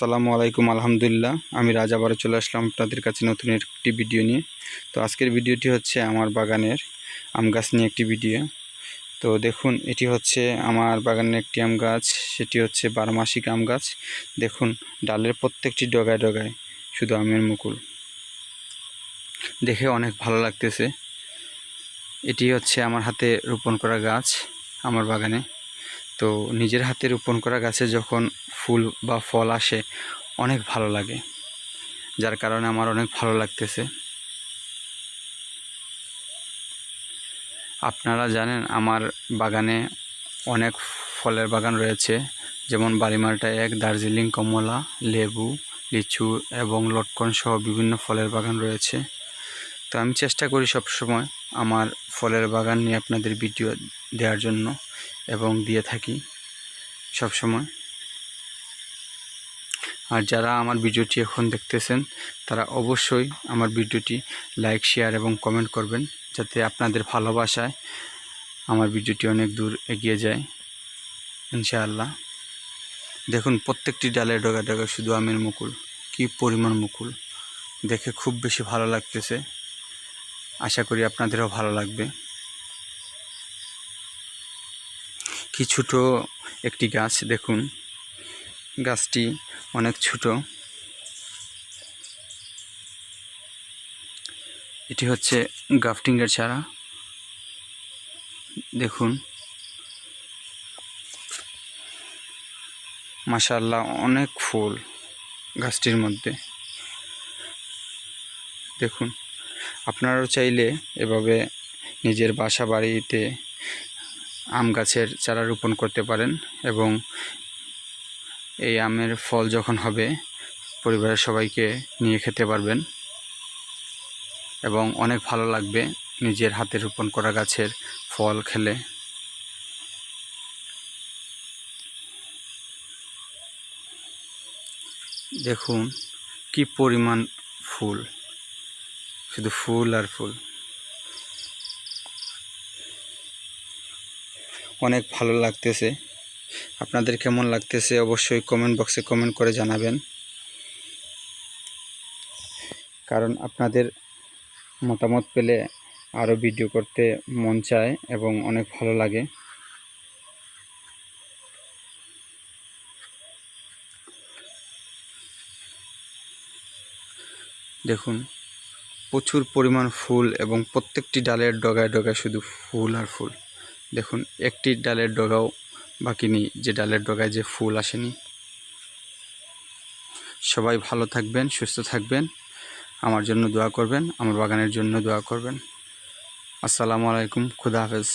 সালামু আলাইকুম, আলহামদুলিল্লাহ। আমি রাজ আবারও চলে আসলাম আপনাদের কাছে নতুন একটি ভিডিও নিয়ে। তো আজকের ভিডিওটি হচ্ছে আমার বাগানের আম গাছ নিয়ে একটি ভিডিও। তো দেখুন, এটি হচ্ছে আমার বাগানের একটি আম গাছ, সেটি হচ্ছে বারোমাসিক আম গাছ। দেখুন, ডালের প্রত্যেকটি ডগায় ডগায় শুধু আমের মুকুল। দেখে অনেক ভালো লাগতেছে। এটি হচ্ছে আমার হাতে রোপণ করা গাছ, আমার বাগানে। তো নিজের হাতে রোপণ করা গাছে যখন ফুল বা ফল আসে, অনেক ভালো লাগে। যার কারণে আমার অনেক ভালো লাগতেছে। আপনারা জানেন, আমার বাগানে অনেক ফলের বাগান রয়েছে। যেমন বালিমালটা এক, দার্জিলিং, কমলা, লেবু, লিচু এবং লটকন সহ বিভিন্ন ফলের বাগান রয়েছে। তো আমি চেষ্টা করি সবসময় আমার ফলের বাগান নিয়ে আপনাদের ভিডিও দেওয়ার জন্য এবং দিয়ে থাকি সব সময় আর যারা আমার ভিডিওটি এখন দেখতেছেন, তারা অবশ্যই আমার ভিডিওটি লাইক, শেয়ার এবং কমেন্ট করবেন যাতে আপনাদের ভালোবাসায় আমার ভিডিওটি অনেক দূর এগিয়ে যায়, ইনশাআল্লাহ। দেখুন, প্রত্যেকটি ডালে ডগা ডগা শুধু আমের মুকুল। কি পরিমাণ মুকুল! দেখে খুব বেশি ভালো লাগতেছে। আশা করি আপনাদেরও ভালো লাগবে। কি ছোটো একটি গাছ, দেখুন। গাছটি অনেক ছোট। এটি হচ্ছে গাফটিংয়ের চারা। দেখুন। মাশাল্লাহ অনেক ফুল গাছটির মধ্যে। দেখুন, আপনারাও চাইলে এভাবে নিজের বাসা বাড়িতে আম গাছের চারা রোপণ করতে পারেন এবং এই আমের ফল যখন হবে, পরিবারের সবাইকে নিয়ে খেতে পারবেন এবং অনেক ভালো লাগবে নিজের হাতে রোপণ করা গাছের ফল খেলে। দেখুন কি পরিমাণ ফুল, শুধু ফুল আর ফুল। অনেক ভালো লাগতেছে। আপনাদের কেমন লাগতেছে অবশ্যই কমেন্ট বক্সে কমেন্ট করে জানাবেন। কারণ আপনাদের মতামত পেলে আরও ভিডিও করতে মন চায় এবং অনেক ভালো লাগে। দেখুন, প্রচুর পরিমাণ ফুল এবং প্রত্যেকটি ডালের ডগায় ডগায় শুধু ফুল আর ফুল। দেখুন, একটি ডালের ডগাও বাকি নেই, যে ডালের ডগায় যে ফুল আসেনি। সবাই ভালো থাকবেন, সুস্থ থাকবেন, আমার জন্য দোয়া করবেন, আমার বাগানের জন্য দোয়া করবেন। আসসালামু আলাইকুম, খুদা হাফেজ।